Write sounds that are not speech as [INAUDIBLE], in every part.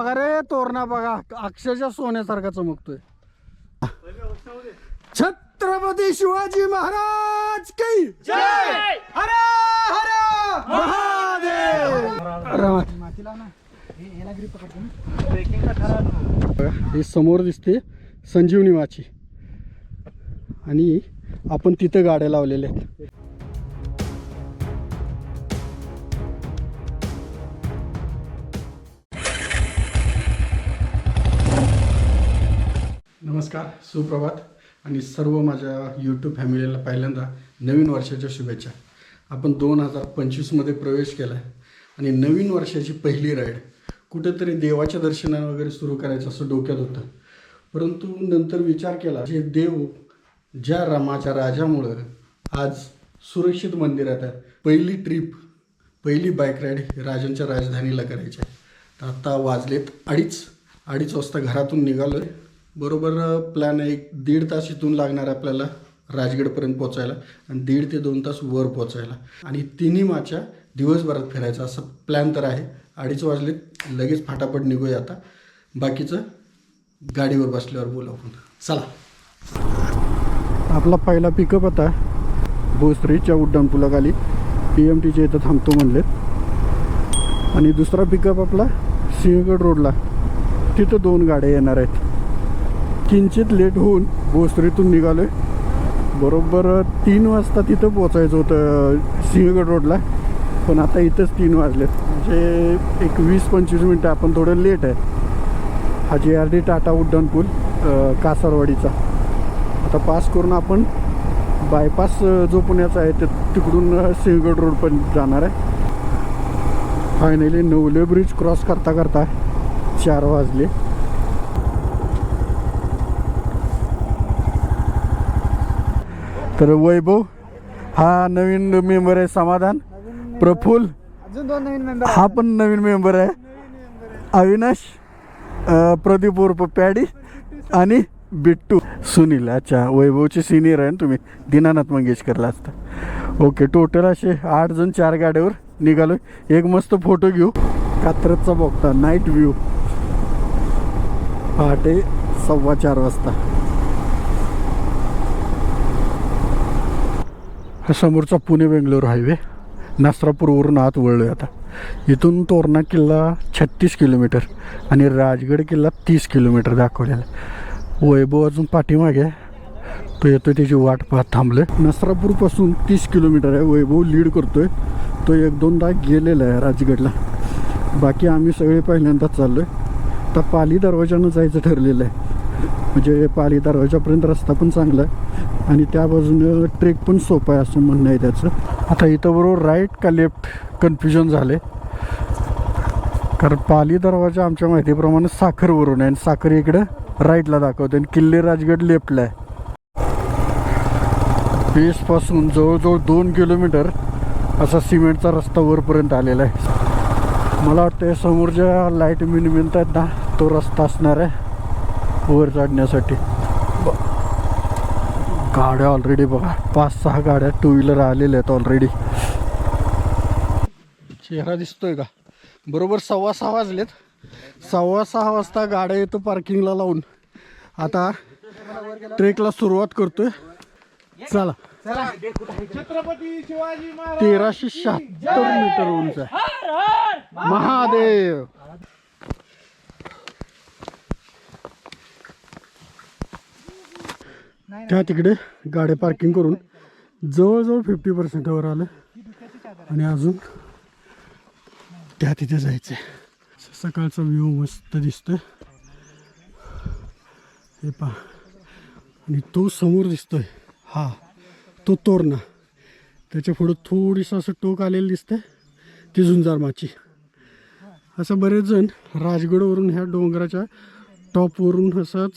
अरे तोरणा बघा अक्षरशः सोन्यासारखा चमकतोय. छत्रपती शिवाजी महाराज की जय! हर हर महादेव! बघा, हे समोर दिसते संजीवनी माची. आणि आपण तिथं गाड्या लावलेल्या आहेत. नमस्कार सुप्रभात आणि सर्व माझ्या यूट्यूब फॅमिलीला पहिल्यांदा नवीन वर्षाच्या शुभेच्छा. आपण दोन हजार पंचवीसमध्ये प्रवेश केला आहे आणि नवीन वर्षाची पहिली राईड कुठेतरी देवाच्या दर्शनानं वगैरे सुरू करायचं असं डोक्यात होतं. परंतु नंतर विचार केला जे देव ज्या रामाच्या राजामुळं आज सुरक्षित मंदिरात आहे पहिली ट्रिप पहिली बाईक राईड राजांच्या राजधानीला करायची आहे. तर आत्ता वाजलेत अडीच अडीच वाजता घरातून निघालो आहे बरोबर प्लॅन आहे एक दीड तास इथून लागणार आहे आपल्याला राजगडपर्यंत पोचायला आणि दीड ते दोन तास वर पोचायला आणि तिन्ही माच्या दिवसभरात फिरायचा असा प्लॅन तर आहे. अडीच वाजले लगेच फाटाफट निघूया आता. बाकीचं गाडीवर बसल्यावर बोलू आपण. चला. आपला पहिला पिकअप आता भोसरीच्या उड्डाणपुलाखाली पी एम टीच्या इथं थांबतो म्हणलेत आणि दुसरा पिकअप आपला सिंहगड रोडला तिथं दोन गाड्या येणार आहेत. किंचित लेट होऊन भोसरीतून निघालो आहे बरोबर तीन वाजता तिथं पोचायचं होतं सिंहगड रोडला. पण आता इथंच तीन वाजलेत. म्हणजे एक वीस पंचवीस मिनटं आपण थोडं लेट आहे. हा जे आर डी टाटा उड्डाणपूल कासारवाडीचा. आता पास करून आपण बायपास जो पुण्याचा आहे ते तिकडून सिंहगड रोड पण जाणार आहे. फायनली नवले ब्रिज क्रॉस करता करता चार वाजले. तर वैभव हा नवीन मेंबर आहे समाधान. प्रफुल्ल अजून दोन नवीन मेंबर हा पण नवीन मेंबर आहे. अविनाश प्रदीप उर्फ पॅडी आणि बिट्टू. सुनील अच्छा वैभवचे सिनियर आहे ना तुम्ही. दीनानाथ मंगेशकरला असता. ओके टोटल असे आठ जण चार गाड्यावर निघालो एक मस्त फोटो घेऊ. कात्रजचा बघता नाईट व्ह्यू पहाटे सव्वा चार वाजता. तर समोरचा पुणे बेंगलोर हायवे नासरापूरवरून आत वळलो आता. इथून तोरणा किल्ला छत्तीस किलोमीटर आणि राजगड किल्ला तीस किलोमीटर दाखवलेला वैभव अजून पाठीमागे आहे. तो येतोय त्याची वाट पाहत थांबलोय. नसरापूरपासून तीस किलोमीटर आहे. वैभव लीड करतोय. तो एक दोनदा गेलेला आहे राजगडला. बाकी आम्ही सगळे पहिल्यांदाच चाललोय. आता पाली दरवाजानं जायचं ठरलेलं आहे. म्हणजे पाली दरवाजापर्यंत रस्ता पण चांगला आहे. आणि त्या बाजूनं ट्रेक पण सोपं आहे असं म्हणणं आहे त्याचं. आता इथं बरोबर राईट का लेफ्ट कन्फ्युजन झाले कारण पाली दरवाजा आमच्या माहितीप्रमाणे साखरवरून आहे. आणि साखर इकडं राईटला दाखवते आणि किल्ले राजगड लेफ्टला आहे. बेसपासून जवळजवळ दोन किलोमीटर असा सिमेंटचा रस्ता वरपर्यंत आलेला आहे. मला वाटतं समोरच्या लाइट मिन आहेत ना तो रस्ता असणार आहे. वर चढण्यासाठी. गाड्या ऑलरेडी बघा. पाच सहा गाड्या टू व्हीलर आलेल्या आहेत ऑलरेडी चेहरा दिसतोय का? बरोबर सव्वा सहा वाजलेत. सव्वा सहा वाजता गाड्या येतो पार्किंगला लावून आता ट्रेकला सुरुवात करतोय. चला. तेराशे शहात्तर मीटर उंच आहे. महादेव! त्या तिकडे गाड्या पार्किंग करून जवळजवळ फिफ्टी पर्सेंटवर आलं. आणि अजून त्या तिथे जायचं आहे सकाळचा व्ह्यू मस्त दिसतोय. हे पहा. आणि तो समोर दिसतोय. हा तो तोरणा. त्याच्या पुढं थोडीसं असं टोक आलेलं दिसतंय ती झुंजारमाची असं बरेच जण राजगडवरून ह्या डोंगराच्या टॉपवरून असंच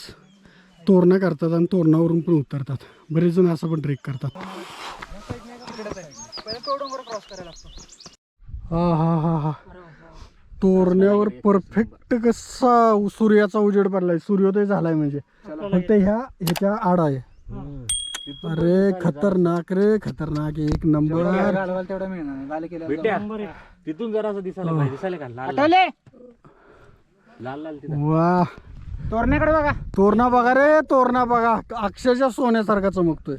तोरणा करतात आणि तोरणावरून पण उतरतात. बरेच जण असं पण ट्रेक करतात. पहिले तो डोंगर क्रॉस करायला लागतो हा हा हा हा. तोरण्यावर परफेक्ट कसा सूर्याचा उजेड पडलाय. सूर्योदय झालाय म्हणजे. फक्त ह्या ह्याच्या आड आहे. अरे खतरनाक रे खतरनाक. एक नंबर. तेवढा मिळणार नाही. गाले केलं भेट्या तिथून जरा असं दिसायला पाहिजे. दिसायला का? लाल आठवले वा. तोरण्याकडे बघा. तोरणा बघा रे तोरणा बघा. अक्षरशः सोन्यासारखा चमकतोय.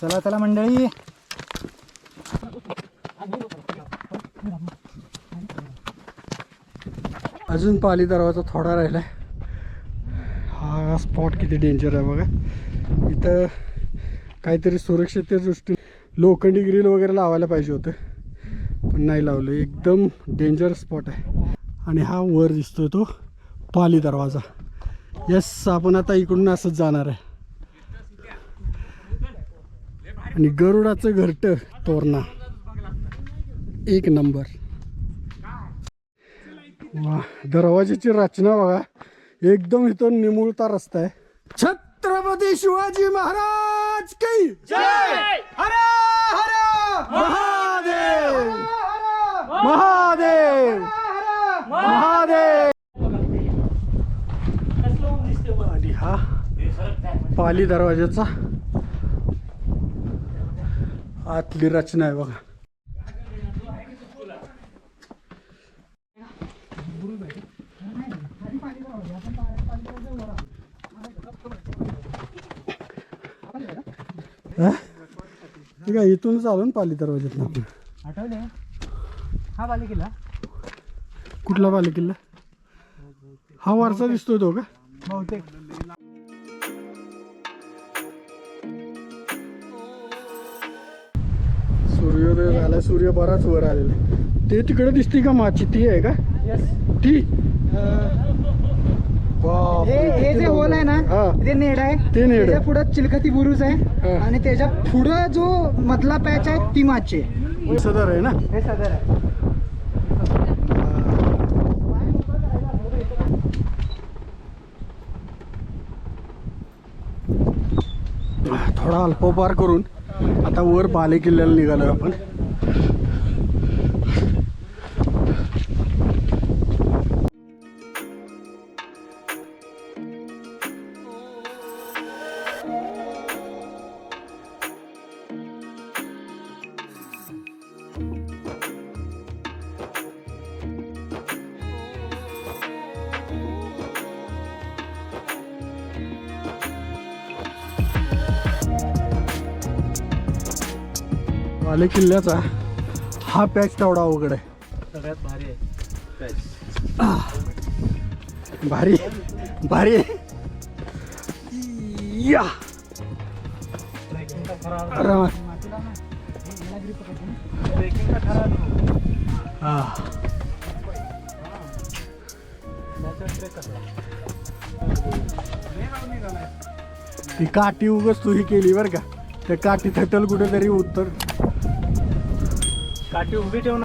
चला चला मंडळी. अजून पाली दरवाजा थोडा राहिलाय. हा स्पॉट किती डेंजर आहे बघा. इथं काहीतरी सुरक्षेच्या दृष्टी लोखंडी ग्रिल वगैरे लावायला पाहिजे होतं. पण नाही लावलं. एकदम डेंजर स्पॉट आहे. आणि हा वर दिसतोय तो पाली दरवाजा. यस आपण आता इकडून असंच जाणार आहे. आणि गरुडाचं घरटं तोरणा. एक नंबर. वा दरवाजाची रचना बघा. एकदम इथं निमुळता रस्ता आहे. छत! छत्रपती शिवाजी महाराज की महादेव! महादेव! महादेव! आणि हा पाली दरवाजाचा आतली रचना आहे बघा हा? ठीक आहे इथूनच आलो ना पाली दरवाज्यात आपण? आठवले? हा बाले किल्ला कुठला पाली किल्ला हा वरचा दिसतोय तो का? बहुतेक. सूर्योदय झाला सूर्य बराच वर आलेला. ते तिकडे दिसते का माची? ती आहे का? यस ती? हे हे जे होल आहे ना हा. ते नेड आहे. ते नेड. आहे. त्याच्या पुढं चिलखती बुरुज आहे हा. आणि त्याच्या पुढं जो मधला पॅच आहे ती माची आहे. सदर आहे ना? हे सदर आहे. थोडा अल्पपार करून आता वर बाले किल्ल्याला निघालोय आपण. बाले किल्ल्याचा. हा पॅच तेवढा अवघड आहे. सगळ्यात भारी आहे. भारी. भारी. आहे. या. हा. ती काठी उगच तू ही केली बरं का. त्या काठी थटल कुठेतरी उत्तर. काठी उभी ठेवून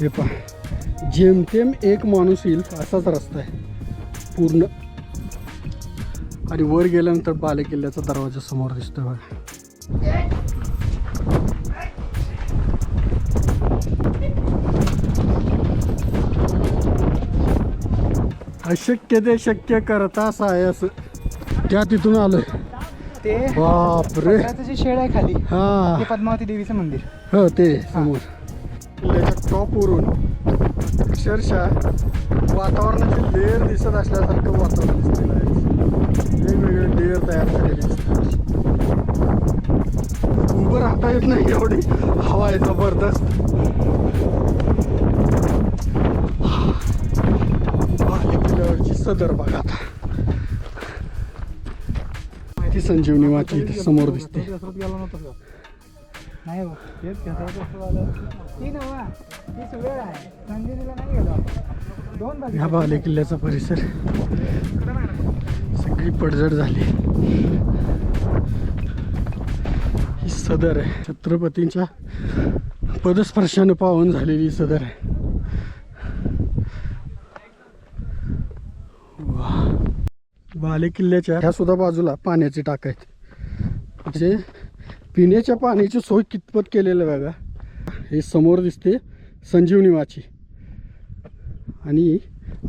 हे पहा. जेमतेम एक माणूस येईल असाच रस्ता आहे. पूर्ण. आणि वर गेल्यानंतर बाले किल्ल्याचा दरवाजा समोर दिसतोय बघा. अशक्य ते शक्य करता सायस. त्या तिथून आलोय. ते बापरे. पत्र्याचं जे शेड आहे खाली. हा. ते पद्मावती देवीचं मंदिर. हो ते समोर. किल्ल्याच्या टॉपवरून अक्षरशः वातावरणाचे लेअर दिसत असल्यासारखं वातावरण दिसलेलं आहे. वेगवेगळे लेअर तयार झालेले दिसतात. उभं राहता येत नाही एवढी हवा आहे जबरदस्त. किल्ल्यावरची सदर आता. ती संजीवनी वाची इथे समोर दिसते. ह्या बाले किल्ल्याचा परिसर. सगळी पडझड झाली. ही सदर आहे. छत्रपतींच्या पदस्पर्शानं पावन झालेली सदर आहे. वा. बाले किल्ल्याच्या ह्या सुद्धा बाजूला पाण्याची टाक आहेत. म्हणजे पिण्याच्या पाण्याची सोय कितपत केलेलं आहे बघा. हे समोर दिसते संजीवनी माची. आणि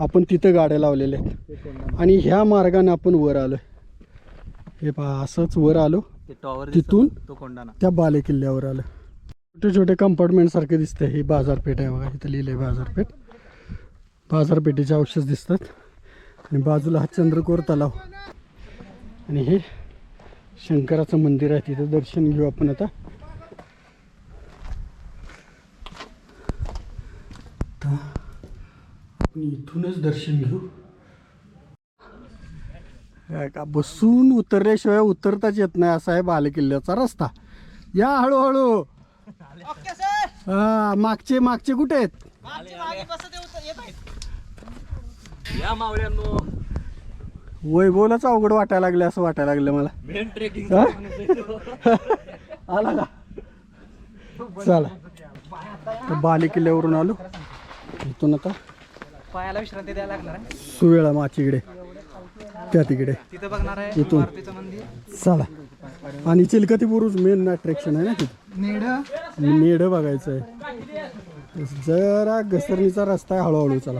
आपण तिथं गाड्या लावलेल्या आहेत. आणि ह्या मार्गाने आपण वर आलो हे पहा असंच वर आलो. तिथून त्या बाले किल्ल्यावर आलं छोटे छोटे कंपार्टमेंट सारखे दिसतंय ही बाजारपेठ आहे बघा इथं लिहिलंय बाजारपेठ. बाजारपेठेचे औषध दिसतात. आणि बाजूला हा चंद्रकोर तलाव. आणि हे शंकराचं मंदिर आहे तिथं दर्शन घेऊ आपण आता. आपण इथूनच दर्शन घेऊ. काय का बसून उतरल्याशिवाय उतरताच येत नाही असा आहे बालेकिल्ल्याचा रस्ता. या हळूहळू. हा मागचे मागचे कुठे आहेत. या मावळ्यांनो. वैभवलाच अवघड वाटायला लागले असं वाटायला लागलं मला. मेन ट्रेकिंग हा? [LAUGHS] आला का? चला. तर बाले किल्ल्यावरून आलो. इथून आता पायाला विश्रांती द्यायला लागणार आहे. सुवेळा माचीकडे त्या तिकडे. तिथं बघणार आहे इथून. मारुतीचं मंदिर. चला. आणि चिलकती बुरुज मेन अट्रॅक्शन आहे ना तिथं? नेड मेढ बघायचं आहे जरा घसरणीचा रस्ता आहे हळूहळू चला.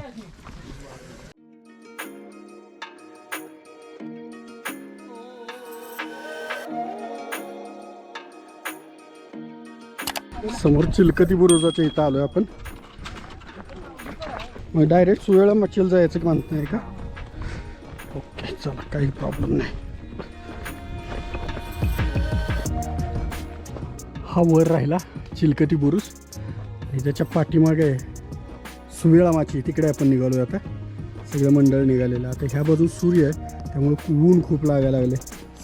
समोर चिलकती बुरुजाच्या इथं आलोय आपण. मग डायरेक्ट सुवेळा मच्छीला जायचं की म्हणत नाही का? ओके चला काही प्रॉब्लेम नाही. हा वर राहिला चिलकती बुरुज. आणि त्याच्या पाठीमागे सुवेळा माची तिकडे आपण निघालो आता. सगळं मंडळ निघालेलं. आता ह्या बाजून सूर्य आहे त्यामुळे ऊन खूप लागायला लागले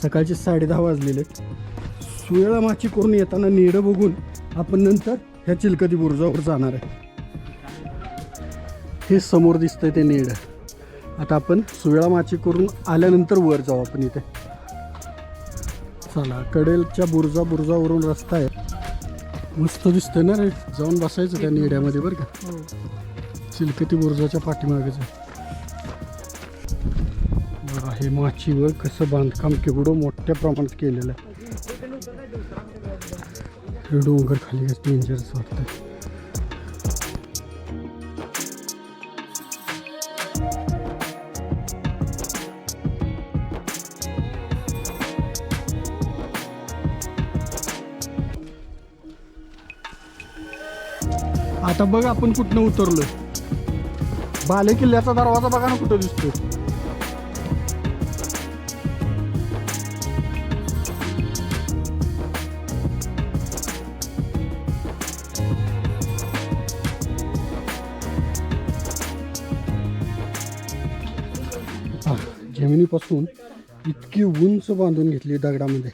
सकाळचे साडे दहा वाजलेले. सुवेळा माची करून येताना नेडं बघून आपण नंतर ह्या चिलकती बुरुजावर जाणार आहे. हे समोर दिसतंय ते नेड. आता आपण सुवेळा माची करून आल्यानंतर वर जाऊ आपण इथे. चला कडेलच्या बुरुजा बुरुजावरून रस्ता आहे. मस्त दिसतंय ना रे जाऊन बसायचं त्या नेड्यामध्ये बरं का. चिलकती बुरुजाच्या पाठीमागेच बघा हे माचीवर कसं बांधकाम केवढं मोठ्या प्रमाणात केलेलं आहे. हे डोंगर खाली डेंजरस वाटतं आता बघ आपण कुठनं उतरलोय. बाले किल्ल्याचा दरवाजा बघा ना कुठं दिसतोय. पासून इतकी उंच बांधून घेतली दगडामध्ये.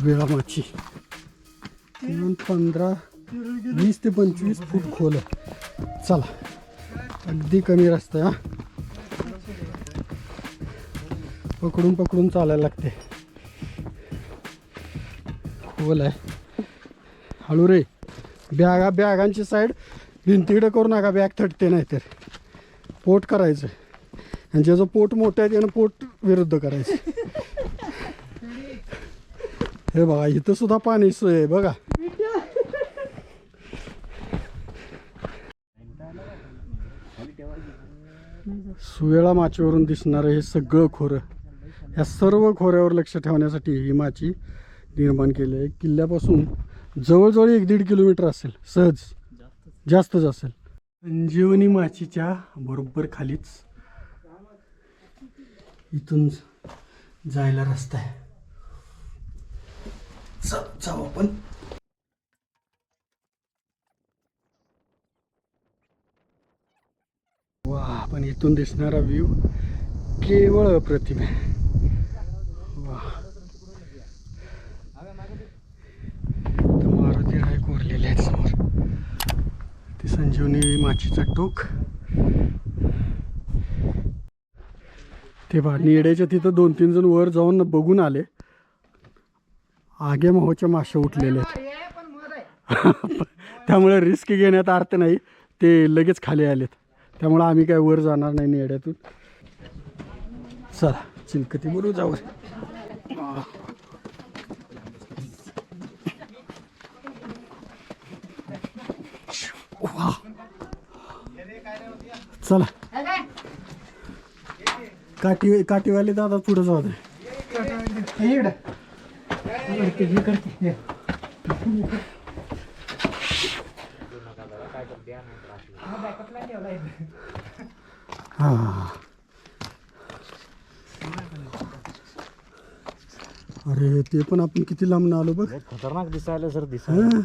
वेळा माची. पंधरा वीस ते पंचवीस फूट खोल आहे. चला अगदी कमी रस्ता हा. पकडून पकडून चालायला लागते. खोल आहे. हळू रे. बॅगा बॅगांची साईड भिंतीकडे करू नका बॅग थटते नाही तर पोट करायचं म्हणजे आणि ज्याचं पोट मोठं आहे त्यानं पोट विरुद्ध करायचं. हे बघा इथं सुद्धा पाणी सोय आहे बघा. सुवेळा माचीवरून दिसणारं हे सगळं खोरं. ह्या सर्व खोऱ्यावर लक्ष ठेवण्यासाठी ही माची निर्माण केली आहे. किल्ल्यापासून जवळजवळ एक दीड किलोमीटर असेल सहज. जास्तच असेल. संजीवनी माचीच्या बरोबर खालीच इथून जायला रस्ता आहे. चल जाऊ आपण. वा पण इथून दिसणारा व्ह्यू केवळ अप्रतिम आहे. वा. मारुती राय कोरलेले आहेत समोर. ते संजीवनी माचीचा टोक. ते बा नेड्याच्या तिथं दोन तीन जण वर जाऊन बघून आले. आगे माहोच्या माश्या उठलेले आहेत. [LAUGHS] त्यामुळे रिस्क घेण्यात अर्थ नाही. ते लगेच खाली आलेत. त्यामुळे आम्ही काय वर जाणार नाही नेड्यातून चला चिलकती बोलू जाऊ. वा. चला. काठी काठीवाले दादा पुढे जाऊ दे इकडं करते मी करते हे. हा, backup ला ठेवला इथे. हा अरे ते पण आपण किती लांब आलो बघ खतरनाक दिसायला सर दिसा हा.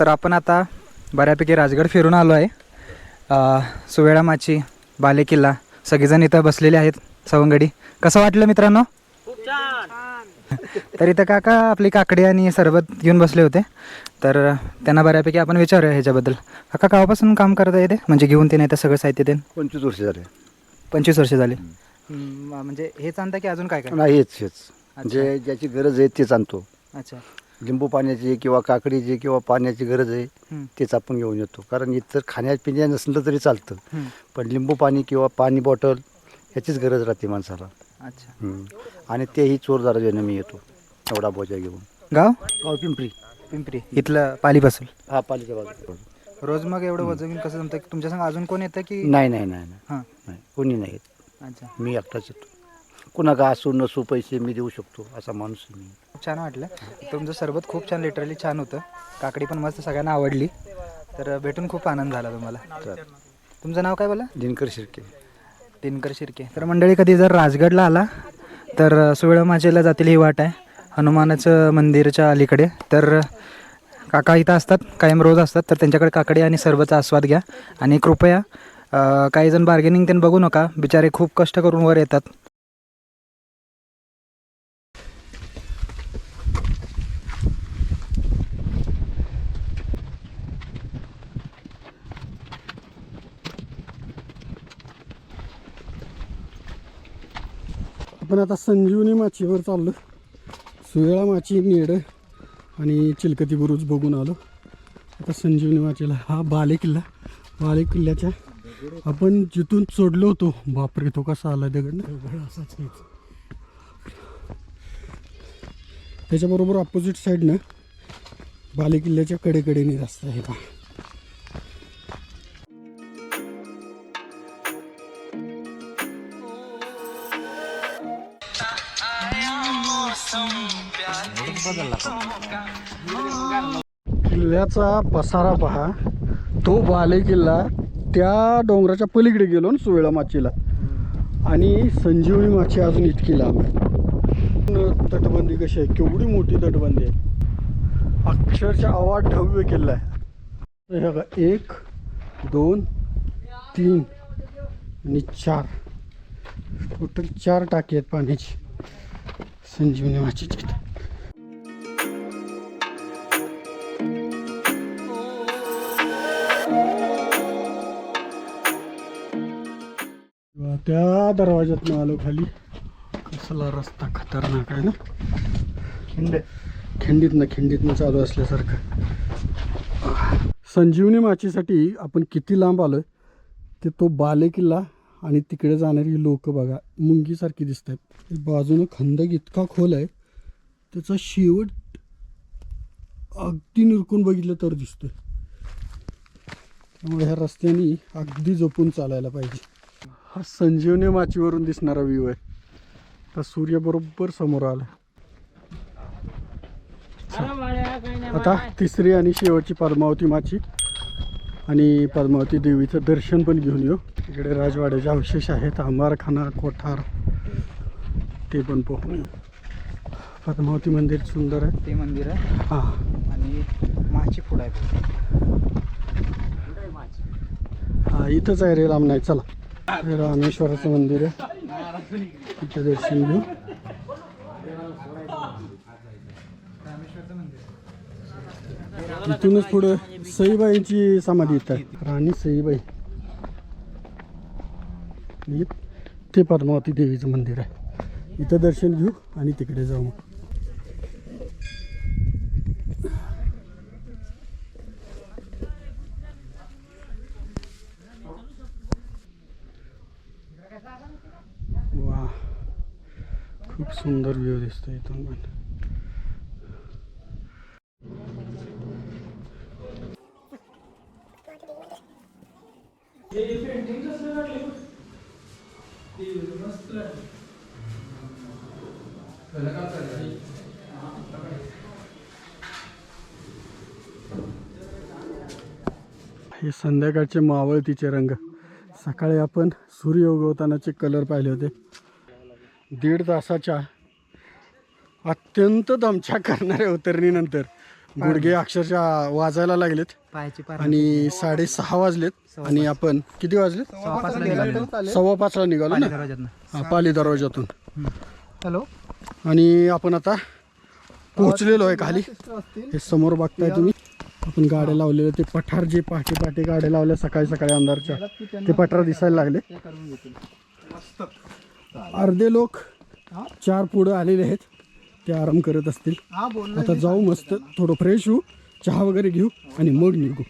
तर आपण आता बऱ्यापैकी राजगड फिरून आलो आहे. अ, सुवेळा माची बालेकिल्ला सगळेजण इथं बसलेले आहेत सवंगडी. कसं वाटलं मित्रांनो? तर इथं काका आपली काकडी आणि सरबत घेऊन बसले होते. तर त्यांना बऱ्यापैकी आपण विचारूया ह्याच्याबद्दल. काका केव्हापासून काम करता येते? म्हणजे घेऊन ते नाही तर सगळं साहित्य ते पंचवीस वर्ष झाले. पंचवीस वर्ष झाले. म्हणजे हेच आणता की अजून काय काय नाही हेच हेच. जे ज्याची गरज आहे तेच आणतो. अच्छा. लिंबू पाण्याची किंवा काकडीची किंवा पाण्याची गरज आहे तेच आपण घेऊन येतो. कारण इतर खाण्यापिण्या नसलं तरी चालतं. पण लिंबू पाणी किंवा पाणी बॉटल याचीच गरज राहते माणसाला. अच्छा. आणि तेही चोर दाराने मी येतो. एवढा बोजा घेऊन. गाव? गाव पिंपरी. पिंपरी. इथलं पालीपासून? हा पालीच्या बाजूला. रोज मग एवढं वजन घेऊन कसं जमतं तुमच्या संग अजून कोण येतं की? नाही नाही नाही नाही. हां. नाही कोणी नाही येत. अच्छा. मी एकटाच येतो. कुणा का असू नसू पैसे मी देऊ शकतो असा माणूस आहे मी. खूप छान वाटलं. तुमचं सरबत खूप छान लिटरली छान होतं. काकडी पण मस्त सगळ्यांना आवडली. तर भेटून खूप आनंद झाला तुम्हाला. तर तुमचं नाव काय बोला? दिनकर शिर्के. दिनकर शिर्के. तर मंडळी कधी जर राजगडला आला तर सुवेळ माचेला जातील ही वाट आहे. हनुमानाचं मंदिरच्या अलीकडे. तर काका इथं असतात कायम रोज असतात. तर त्यांच्याकडे काकडी आणि सरबतचा आस्वाद घ्या. आणि कृपया काही जण बार्गेनिंग त्यांनी बघू नका. बिचारे खूप कष्ट करून वर येतात. आपण आता संजीवनी माचीवर चाललो. सुवेळा माची नेड आणि चिलकती बुरुज बघून आलो. आता संजीवनी माचीला हा बाले किल्ला बाले किल्ल्याच्या आपण जिथून चढलो होतो. बापरे तो कसा आला दगड असाच त्याच्याबरोबर ऑपोजिट साईडनं बाले किल्ल्याच्या कडेकडेने रस्ता आहे का किल्ल्याचा पसारा पहा. तो बाले किल्ला त्या डोंगराच्या पलीकडे गेलो ना सुवेळा माचीला. आणि संजीवनी माची अजून इतकी लांब आहे. तटबंदी कशी आहे? केवढी मोठी तटबंदी आहे. अक्षरशः आवाज ढव्य किल्ला आहे. हे बघा एक दोन तीन आणि चार. टोटल चार टाकी आहेत पाण्याची. संजीवनी माचीची त्या दरवाज्यातनं आलो खाली. कसला रस्ता खतरनाक आहे ना. खिंड. खिंडीतनं खिंडीतनं चालू असल्यासारखं. संजीवनी माचीसाठी आपण किती लांब आलोय ते तो बाले किल्ला आणि तिकडे जाणारी लोक बघा मुंगीसारखी दिसत आहेत बाजूनं खंदक इतका खोल आहे त्याचा शेवट अगदी निरकून बघितलं तर दिसतोय. त्यामुळे ह्या रस्त्याने अगदी जपून चालायला पाहिजे. हा संजीवनी माचीवरून दिसणारा व्ह्यू आहे. तर सूर्य बरोबर समोर आला. आता तिसरी आणि शेवटची पद्मावती माची आणि पद्मावती देवीचं दर्शन पण घेऊन येऊ. इकडे राजवाड्याचे अवशेष आहेत अंबारखाना कोठार ते पण पाहू पद्मावती मंदिर सुंदर आहे. ते मंदिर आहे. हां. आणि माची फूड आहे. हा इथंच आहे रे लांब नाही चला. हे रामेश्वराचं मंदिर आहे. तिथं दर्शन घेऊ. तिथूनच पुढं सईबाईंची समाधी इथं आहे राणी सईबाई. ते पद्मावती देवीचं मंदिर आहे. इथं दर्शन घेऊ आणि तिकडे जाऊ मग वा खूप सुंदर व्ह्यू दिसतो इथून पण. हे संध्याकाळचे मावळतीचे रंग. सकाळी आपण सूर्य उगवतानाचे कलर पाहिले होते. दीड तासाच्या अत्यंत दमछाक करणाऱ्या उतरणीनंतर गुडघे अक्षरशः वाजायला लागलेत पायाची पार आणि साडेसहा वाजलेत. आणि आपण किती वाजलेत? सव्वा पाचला निघालो. सव्वा पाचला निघालो ना? दरवाज्यातनं. हा, पाली दरवाजातून हॅलो? आणि आपण आता पोहोचलेलो आहे खाली. हे समोर बघताय तुम्ही. आपण गाड्या लावलेल्या ते पठार जे पहाटे पहाटे गाड्या लावल्या सकाळी सकाळी अंधारच्या ते पठार दिसायला लागले. अर्धे लोक चार पुढं आलेले आहेत. ते आराम करत असतील. आता जाऊ मस्त. थोडं फ्रेश होऊ. चहा वगैरे घेऊ आणि मग निघू.